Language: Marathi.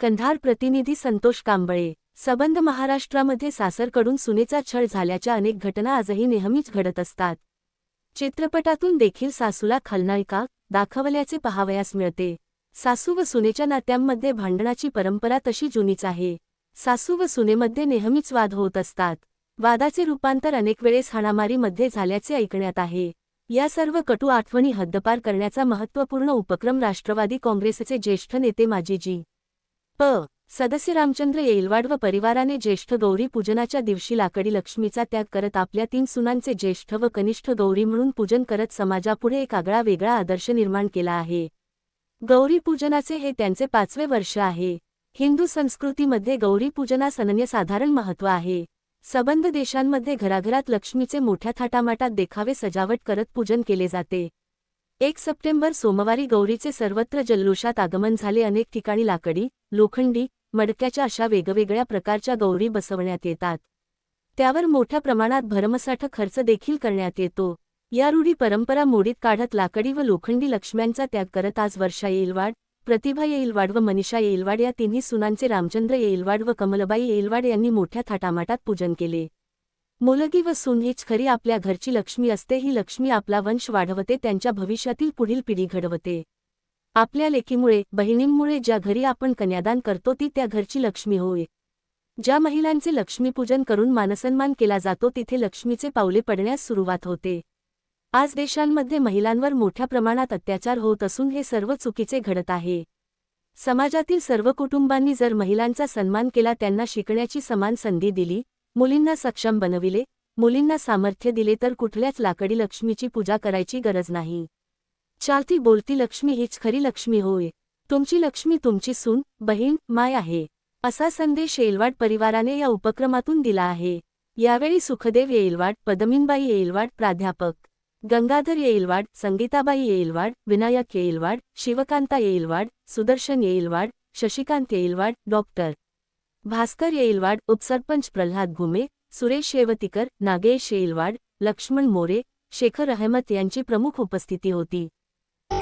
कंधार प्रतिनिधी संतोष कांबळे सबंध महाराष्ट्रामध्ये सासरकडून सुनेचा छळ झाल्याच्या अनेक घटना आजही नेहमीच घडत असतात. चित्रपटातून देखील सासूला खलनायिका दाखवल्याचे पहावयास मिळते. सासू व सुनेच्या नात्यांमध्ये भांडणाची परंपरा तशी जुनीच आहे. सासू व सुनेमध्ये नेहमीच वाद होत असतात. वादाचे रूपांतर अनेक वेळेस हाणामारीमध्ये झाल्याचे ऐकण्यात आहे. या सर्व कटू आठवणी हद्दपार करण्याचा महत्त्वपूर्ण उपक्रम राष्ट्रवादी काँग्रेसचे ज्येष्ठ नेते माजीजी प. सदस्य रामचंद्र येलवाड व परिवाराने ज्येष्ठ गौरी पूजनाच्या दिवशी लाकडी लक्ष्मीचा त्याग करत आपल्या तीन सुनांचे ज्येष्ठ व कनिष्ठ गौरी म्हणून पूजन करत समाजापुढे एक आगळा वेगळा आदर्श निर्माण केला आहे. गौरी पूजनाचे हे त्यांचे पाचवे वर्ष आहे. हिंदू संस्कृतीमध्ये गौरी पूजनास अनन्यसाधारण महत्त्व आहे. सबंध देशांमध्ये घराघरात लक्ष्मीचे मोठ्या थाटामाटात देखावे सजावट करत पूजन केले जाते. एक सप्टेंबर सोमवारी गौरीचे सर्वत्र जल्लोषात आगमन झाले. अनेक ठिकाणी लाकडी लोखंडी मडक्याच्या अशा वेगवेगळ्या प्रकारच्या गौरी बसवण्यात येतात. त्यावर मोठ्या प्रमाणात भरमसाठ खर्च देखील करण्यात येतो. या रूढी परंपरा मोडीत काढत लाकडी व लोखंडी लक्ष्म्यांचा त्याग करत आज वर्षा येईलवाड प्रतिभा येईलवाड व मनीषा येईलवाड या तिन्ही सुनांचे रामचंद्र येईलवाड व कमलबाई येईलवाड यांनी मोठ्या थाटामाटात पूजन केले. मुलगी व सून हीच खरी आपल्या घरची लक्ष्मी असते ही लक्ष्मी आपला वंश वाढवते त्यांच्या भविष्यातील पुढील पिढी घडवते. आपल्या लेकीमुळे बहिणींमुळे ज्या घरी आपण कन्यादान करतो ती त्या घरची लक्ष्मी होय. ज्या महिलांचे लक्ष्मीपूजन करून मानसन्मान केला जातो तिथे लक्ष्मीचे पावले पडण्यास सुरुवात होते. आज देशांमध्ये महिलांवर मोठ्या प्रमाणात अत्याचार होत असून हे सर्व चुकीचे घडत आहे. समाजातील सर्व कुटुंबांनी जर महिलांचा सन्मान केला त्यांना शिकण्याची समान संधी दिली मुलींना सक्षम बनविले मुलींना सामर्थ्य दिले तर कुठल्याच लाकडी लक्ष्मीची पूजा करायची गरज नाही. चालती बोलती लक्ष्मी हीच खरी लक्ष्मी होय. तुमची लक्ष्मी तुमची सून बहीण माय आहे. असा संदेश येलवाड परिवाराने या उपक्रमातून दिला आहे. यावेळी सुखदेव येलवाड पदमीनबाई येलवाड प्राध्यापक गंगाधर येलवाड संगीताबाई येलवाड विनायक येलवाड शिवकांता येलवाड सुदर्शन येलवाड शशिकांत येलवाड डॉक्टर भास्कर येलवाड उपसरपंच प्रल्हाद घुमे सुरेश शेवतीकर नागेश येलवाड लक्ष्मण मोरे शेखर अहमद यांची प्रमुख उपस्थिती होती.